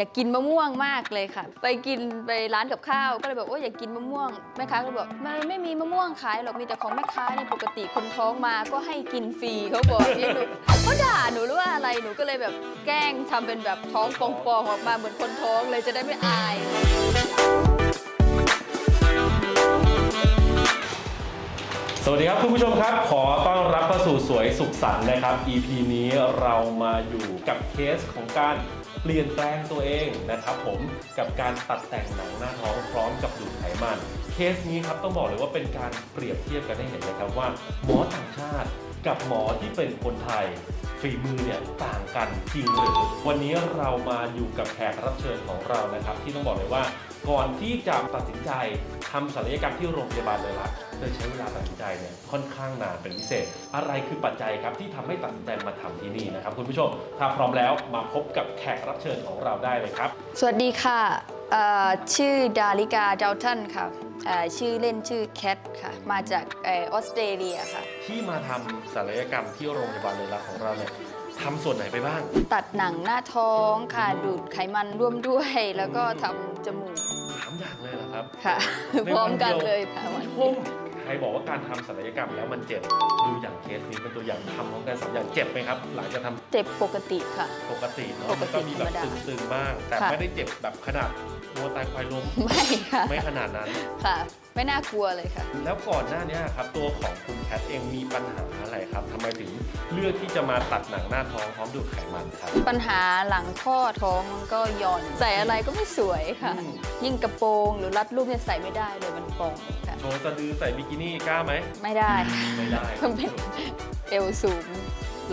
อยากกินมะม่วงมากเลยค่ะ ไปกินไปร้านกับข้าวก็เลยบอกว่าอยากกินมะม่วงแม่ค้าก็บอกไม่ไม่มีมะม่วงขายหรอกมีแต่ของแม่ค้านี่ปกติคนท้องมาก็ให้กินฟรีเขาบอกนี่หนูเขาด่าหนูหรือว่าอะไรหนูก็เลยแบบแกล้งทำเป็นแบบท้องปองๆออกมาเหมือนคนท้องเลยจะได้ไม่อายสวัสดีครับคุณผู้ชมครับ ขอต้อนรับเข้าสู่สวยสุขสันต์นะครับ EP นี้เรามาอยู่กับเคสของการ เปลี่ยนแปลงตัวเองนะครับผมกับการตัดแต่งหนังหน้าท้องพร้อมกับดูดไขมัน เคสนี้ครับต้องบอกเลยว่าเป็นการเปรียบเทียบกันให้เห็นเลยครับว่าหมอต่างชาติ กับหมอที่เป็นคนไทยฝีมือเนี่ยต่างกันจริงหรือวันนี้เรามาอยู่กับแขกรับเชิญของเรานะครับ ที่ต้องบอกเลยว่าก่อนที่จะตัดสินใจทำศัลยกรรมที่โรงพยาบาลเลยละโดยใช้เวลาตัดสินใจเนี่ยค่อนข้างนานเป็นพิเศษ อะไรคือปัจจัยครับที่ทำให้ตัดสินใจมาทำที่นี่นะครับคุณผู้ชม ถ้าพร้อมแล้วมาพบกับแขกรับเชิญของเราได้เลยครับ สวัสดีค่ะชื่อดาริกาดาวทันค่ะ อ่อชื่อเล่นชื่อแคทค่ะ มาจากเออออสเตรเลียค่ะ ที่มาทำศัลยกรรมที่โรงพยาบาลเลยละของเราเนี่ยทำส่วนไหนไปบ้าง ตัดหนังหน้าท้องค่ะ ดูดไขมันร่วมด้วย แล้วก็ทำจมูกสามอย่างเลยเหรอครับ ค่ะพร้อมกันเลยค่ะวันพุ่มใค รบอกว่าการทำศัลยกรรมแล้วมันเจ็บ ดูอย่างเคสนี้เป็นตัวอย่างทำพร้อมกันสามอย่างเจ็บไหมครับ หลังจากทำเจ็บปกติค่ะ ปกติเนาะปกติมันก็มีแบบธรรมดาตึงๆบ้าง แต่ค่ะ ไม่ได้เจ็บแบบขนาดวัวตายควายล้มไม่ค่ะไม่ขนาดนั้น ค่ะ ไม่น่ากลัวเลยค่ะ แล้วก่อนหน้านี้ครับตัวของคุณแคทเองมีปัญหาอะไรครับทำไมถึงเลือกที่จะมาตัดหนังหน้าท้องพร้อมดูดไขมันครับปัญหาหลังข้อท้องมันก็หย่อนใส่อะไรก็ไม่สวยค่ะ อืมยิ่งกระโปรงหรือรัดรูปเนี่ยใส่ไม่ได้เลยมันปองค่ะ โชว์สะดือใส่บิกินี่กล้าไหม ไม่ได้ไม่ได้มันเป็นเอวสูง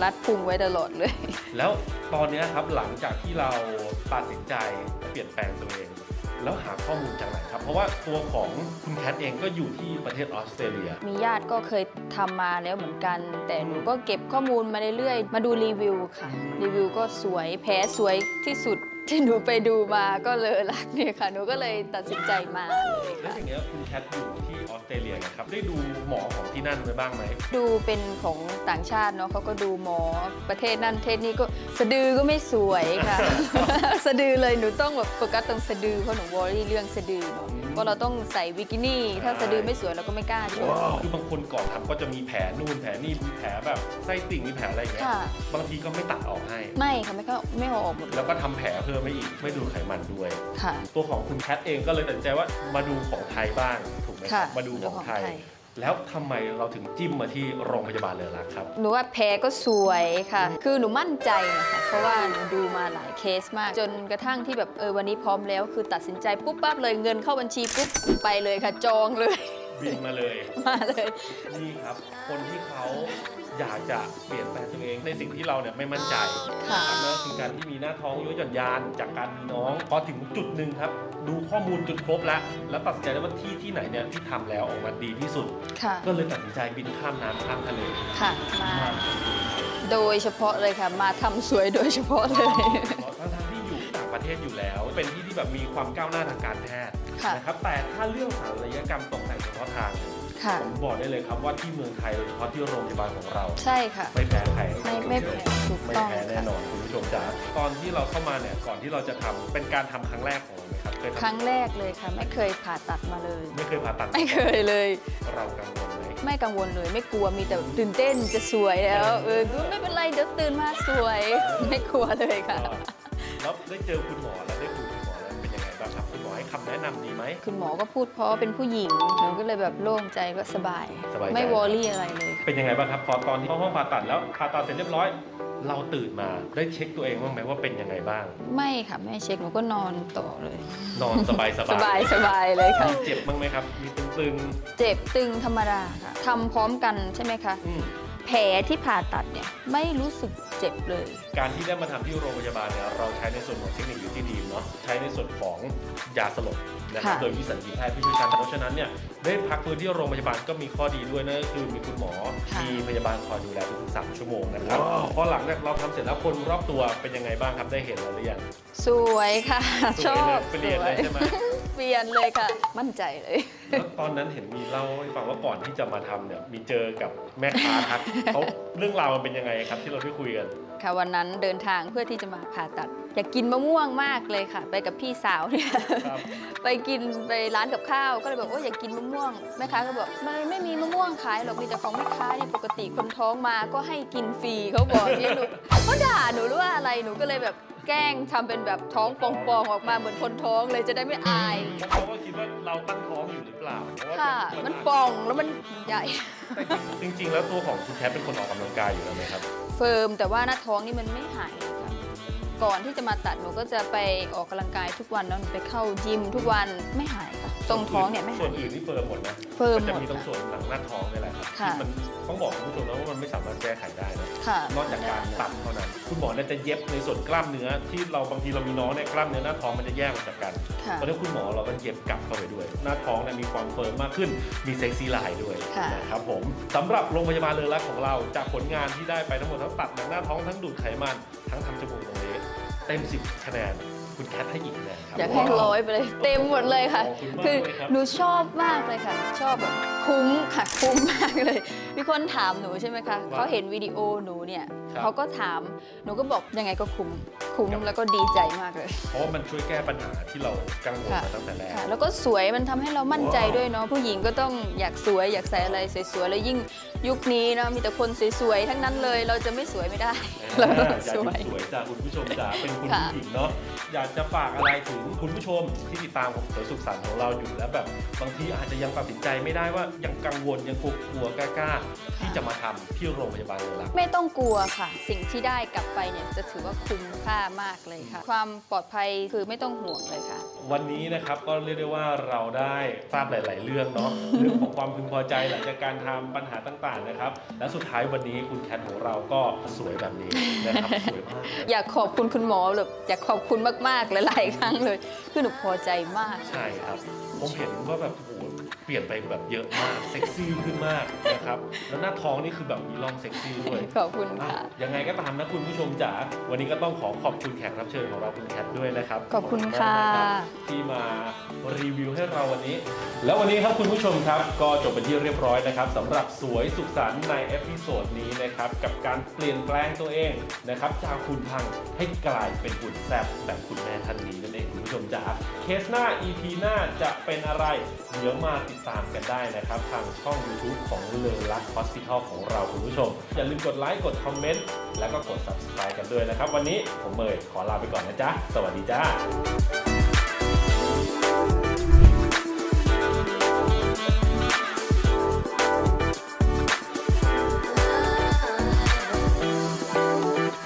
รัดพุงไว้ตลอดเลย แล้วตอนเนี้ยครับหลังจากที่เราตัดสินใจเปลี่ยนแปลงตัวเอง แล้วหาข้อมูลจากไหนครับ เพราะว่าตัวของคุณแคทเองก็อยู่ที่ประเทศออสเตรเลีย มีญาติก็เคยทำมาแล้วเหมือนกัน แต่หนูก็เก็บข้อมูลมาเรื่อยๆ มาดูรีวิวค่ะ รีวิวก็สวยแพ้สวยที่สุด ที่หนูไปดูมาก็เลยรักเนี่ยค่ะ หนูก็เลยตัดสินใจมาเลยแล้วค่ะอย่างเงี้ยคุณแคทอยู่ที่ออสเตรเลียนะครับ ได้ดูหมอของที่นั่นไว้บ้างไหม ดูเป็นของต่างชาติเนาะเขาก็ดูหมอประเทศนั่นประเทศนี้ก็สะดือก็ไม่สวยค่ะ สะดือเลยหนูต้องแบบโฟกัสตรงสะดือเพราะหนูวอรี่เรื่องสะดือเนอะเพราะเราต้องใส่บิกินี่ ถ้าสะดือไม่สวยเราก็ไม่กล้าโชว์ คือบางคนก่อนทำก็จะมีแผลนู่นแผลนี่มีแผลแบบไส้ติ่งมีแผลอะไรอย่างเงี้ยค่ะ บางทีก็ไม่ตัดออกให้ ไม่ค่ะไม่ก็ไม่เอาออกหมดแล้วก็ทำแผลเพิ่มไม่อีกไม่ดูดไขมันด้วย ค่ะ ตัวของคุณแคทเองก็เลยตัดสินใจว่ามาดูของไทยบ้างถูกไหมคค่ะรับมาดูของไทย ดูของไทย แล้วทำไมเราถึงจิ้มมาที่โรงพยาบาลเลยล่ะครับ หนูว่าแพ้ก็สวยค่ะ คือหนูมั่นใจนะคะเพราะว่าหนูดูมาหลายเคสมาก จนกระทั่งที่แบบเออวันนี้พร้อมแล้ว คือตัดสินใจปุ๊บปั๊บเลยเงินเข้าบัญชีปุ๊บไปเลยค่ะจองเลย บินมาเลย มาเลย นี่ครับ คนที่เขา อยากจะเปลี่ยนแปลงตัวเองในสิ่งที่เราเนี่ยไม่มั่นใจค่ะครับนั่นก็คือการที่มีหน้าท้องยุยหย่อนยานจากการมีน้องพอถึงจุดหนึ่งครับ ดูข้อมูลจนครบแล้ว แล้วตัดสินใจได้ว่าที่ที่ไหนเนี่ยที่ทำแล้วออกมาดีที่สุด ค่ะก็เลยตัดสินใจบินข้ามน้ำข้ามทะเลค่ะมาโดยเฉพาะเลยค่ะ มาทำสวยโดยเฉพาะเลย ทั้งทที่อยู่ต่างประเทศอยู่แล้ว เป็นที่ที่แบบมีความก้าวหน้าทางการแพทย์ค่ะ นะครับแต่ถ้าเรื่องศัลยกรรมตกแต่งเฉพาะทาง ค่ะผมบอกได้เลยครับว่าที่เมืองไทยโดยเฉพาะที่โรงพยาบาลของเรา ใช่ค่ะ ไม่แพ้ใครไม่ไม่แพ้ถูกไม่ต้องแพ้แน่ค่ะ นอนคุณผู้ชมจ๋าตอนที่เราเข้ามาเนี่ยก่อนที่เราจะทำเป็นการทำครั้งแรกของเราไหมครับเคยครั้ทำงแรกเลยค่ะ ไม่เคยผ่าตัดมาเลย ไม่เคยผ่าตัดไม่เคยเลย เรากังวลไหมไม่กังวลเลย ไม่กลัวมีแต่ตื่นเต้นจะสวยแล้ว เออไม่เป็นไรเดี๋ยวตื่นมาสวย ไม่กลัวเลยค่ะ แล้วได้เจอคุณหมอแล้วได้คุยกับ บ้างครับคุณหมอให้คำแนะนำดีไหม คุณหมอก็พูดเพราะว่าเป็นผู้หญิงหนูก็เลยแบบโล่งใจก็สบาย สบายใจ ไม่วอรี่อะไรเลย เป็นยังไงบ้างครับ พอตอนที่เข้าห้องผ่าตัดแล้วผ่าตัดเสร็จเรียบร้อย เราตื่นมาได้เช็คตัวเองบ้างไหมว่าเป็นยังไงบ้าง ไม่ค่ะไม่เช็คหนูก็นอนต่อเลย นอนสบายสสบาบายยสบายเลยค่ะมีเจ็บบ้างไหมครับ มีตึงเจ็บตึงธรรมดาค่ะทำพร้อมกันใช่ไหมคะ ๆอืมแผลที่ผ่าตัดเนี่ยไม่รู้สึกเจ็บเลย การที่ได้มาทำที่โรงพยาบาลเนี่ยเราใช้ในส่วนของเทคนิคอยู่ที่ดีมเนาะใช้ในส่วนของยาสลบนะครับค่ะ โดยวิสัญญีแพทย์ผู้เชี่ยวชาญเพราะฉะนั้นเนี่ยได้พักฟื้นที่โรงพยาบาลก็มีข้อดีด้วยนั่นก็คือมีคุณหมอ ค่ะ มีพยาบาลคอยดูแลทุกๆสามชั่วโมงนะครับพอหลังจากเราทำเสร็จแล้วคนรอบตัวเป็นยังไงบ้างครับได้เห็นแล้วหรือยังสวยค่ะสชวยอเลยบเปลี่ยนเลยใช่ไหม เปลี่ยนเลยค่ะ มั่นใจเลย แล้วตอนนั้นเห็นมีเล่าให้ฟังว่าก่อนที่จะมาทำเนี่ยมีเจอกับแม่ค้าทักเขาเรื่องราวมันเป็นยังไงครับที่เราได้คุยกัน ค่ะวันนั้นเดินทางเพื่อที่จะมาผ่าตัด อยากกินมะม่วงมากเลยค่ะ ไปกับพี่สาวเนี่ยครับไปกินไปร้านกับข้าวก็เลยบอกว่าอยากกินมะม่วงแม่ค้าก็บอกไม่ไม่มีมะม่วงขายหรอกมีแต่ของแม่ค้าเนี่ยปกติคนท้องมาก็ให้กินฟรีเขาบอกเนี่ยหนูเขาด่าหนูหรือว่าอะไรหนูก็เลยแบบ แกล้งทำเป็นแบบท้องปองๆออกมาเหมือนคนท้องเลยจะได้ไม่อายเพราะเขาก็คิดว่าเราตั้งท้องอยู่หรือเปล่าเพราะว่าค่ะเป็มันป่องแล้วมันใหญ่แต่จริง ๆ แล้วตัวของคุณแคทเป็นคนออกกำลังกายอยู่แล้วไหมครับ เฟิร์มแต่ว่าหน้าท้องนี่มันไม่หายค่ะก่อนที่จะมาตัดหนูก็จะไปออกกำลังกายทุกวันแล้วหนูไปเข้ายิมทุกวันไม่หายค่ะ ตรงท้องเนี่ยไม่ส่วหานยอื่นนี่เฟิร์มหมดนะเฟิร์มจะหมดมีตรงส่วนหลังหน้าท้องนี่แหละครับค่ะที่มันต้องบอกคุณผู้ชมนะว่ามันไม่สามารถแก้ไขได้นะค่ะนอกจากการตัดเท่านั้น คุณหมอเนี่ยจะเย็บในส่วนกล้ามเนื้อที่เราบางทีเรามีน้องเนี่ยกล้ามเนื้อหน้าท้องมันจะแยกออกจากกันค่ะตอนนี้คุณหมอเราก็เย็บกลับเข้าไปด้วย หน้าท้องเนี่ยมีความเฟิร์มมากขึ้น มีเซ็กซี่ไลน์ด้วยค่ะนะครับผมสำหรับโรงพยาบาลเลอรักของเราจากผลงานที่ได้ไปทั้งหมดทั้งตัดหนังหน้าท้องทั้งดูดไขมันทั้งทำจมูกตรงนี้เต็ม 10 คะแนน คุณแคทให้อีกคะแนนครับอยากให้ร้อยไปเลยเต็มหมดเลยค่ะขอบคุณมากคือเลยครับหนูชอบมากเลยค่ะ ชอบแบบคุ้มค่ะคุ้มมากเลย มีคนถามหนูใช่ไหมคะเขาเห็นวิดีโอหนูเนี่ยเขาก็ถามหนูก็บอกยังไงก็คุ้ม คุ้มแล้วก็ดีใจมากเลย เพราะว่ามันช่วยแก้ปัญหาที่เรากังวลค่ะมาตั้งแต่แรกค่ะแล้วก็สวยมันทำให้เรามั่นใจด้วยเนาะผู้หญิงก็ต้องอยากสวยอยากใส่อะไรสวยๆแล้วยิ่งยุคนี้เนาะมีแต่คนสวยๆทั้งนั้นเลย เราจะไม่สวยไม่ได้เราต้องอยากสจะวยสวยจากคุณผู้ชมจ๋าเป็นคุณค่ะผู้หญิงเนาะอยากจะฝากอะไรถึงคุณผู้ชมที่ติดตามของสวยสุขสันต์ของเราอยู่แล้วแบบบางทีอาจจะยังตัดสินใจไม่ได้ว่ายังกังวลยังกลัวกลัวๆกล้าๆที่จะมาทำที่โรงพยาบาลเลยล่ะไม่ต้องกลัวค่ะ สิ่งที่ได้กลับไปเนี่ยจะถือว่าคุ้มค่ามากเลยค่ะ ความปลอดภัยคือไม่ต้องห่วงเลยค่ะ วันนี้นะครับก็เรียกได้ว่าเราได้ทราบหลาย ๆ เรื่องเนาะเรื่องของความพึงพอใจหลังจากการทำปัญหาต่าง ๆ นะครับ และสุดท้ายวันนี้คุณแคทของเราก็สวยแบบนี้นะครับสวยมากเลยอยากขอบคุณคุณหมอแบบอยากขอบคุณมากๆหลายๆครั้งเลย คือหนูพอใจมาก ใช่ครับ ผมเห็นว่าแบบโอ้โห เปลี่ยนไปแบบเยอะมาก เซ็กซี่ขึ้นมากนะครับ แล้วหน้าท้องนี่คือแบบมีร่องเซ็กซี่ด้วยขอบคุณอะค่ะ ยังไงก็ตามนะคุณผู้ชมจ๋า วันนี้ก็ต้องขอขอบคุณแขกรับเชิญของเราคุณแคทด้วยนะครับ ขอบคุณค่ะขอบณมากนะครับที่มารีวิวให้เราวันนี้ แล้ววันนี้ครับคุณผู้ชมครับ ก็จบเป็นที่เรียบร้อยนะครับสำหรับสวยสุขสันต์ในเอพิโซดนี้นะครับ กับการเปลี่ยนแปลงตัวเองนะครับจากคุณพังให้กลายเป็นหุ่นแซ่บแบบคุณแม่ท่านนี้นั่นเองคุณผู้ชมจ๋า เคสหน้า EP หน้าจะเป็นอะไร เดี๋ยวมาติดตามกันได้นะครับ ทางช่อง YouTube ของเลอรักฮอสพิทอลของเราคุณผู้ชม อย่าลืมกดไลค์กดคอมเมนต์แล้วก็กด subscribe กันด้วยนะครับ วันนี้ผมเมย์ขอลาไปก่อนนะจ๊ะ สวัสดีจ้า